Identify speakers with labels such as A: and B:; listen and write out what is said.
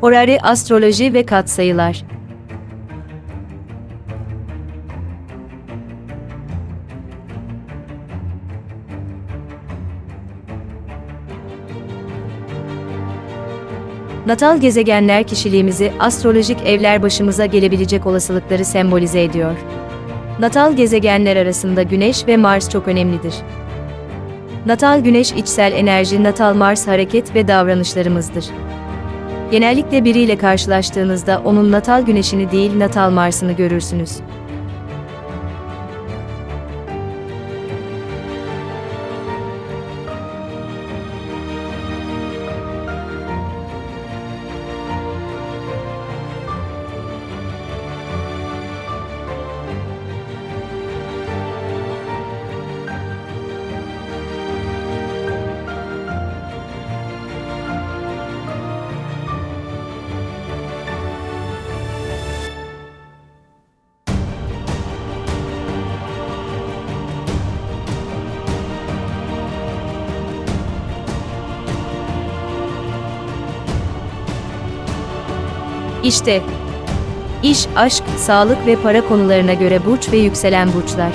A: Horari astroloji ve katsayılar. Natal gezegenler kişiliğimizi, astrolojik evler başımıza gelebilecek olasılıkları sembolize ediyor. Natal gezegenler arasında Güneş ve Mars çok önemlidir. Natal Güneş içsel enerji, natal Mars hareket ve davranışlarımızdır. Genellikle biriyle karşılaştığınızda onun natal güneşini değil natal Mars'ını görürsünüz. İşte iş, aşk, sağlık ve para konularına göre burç ve yükselen burçlar.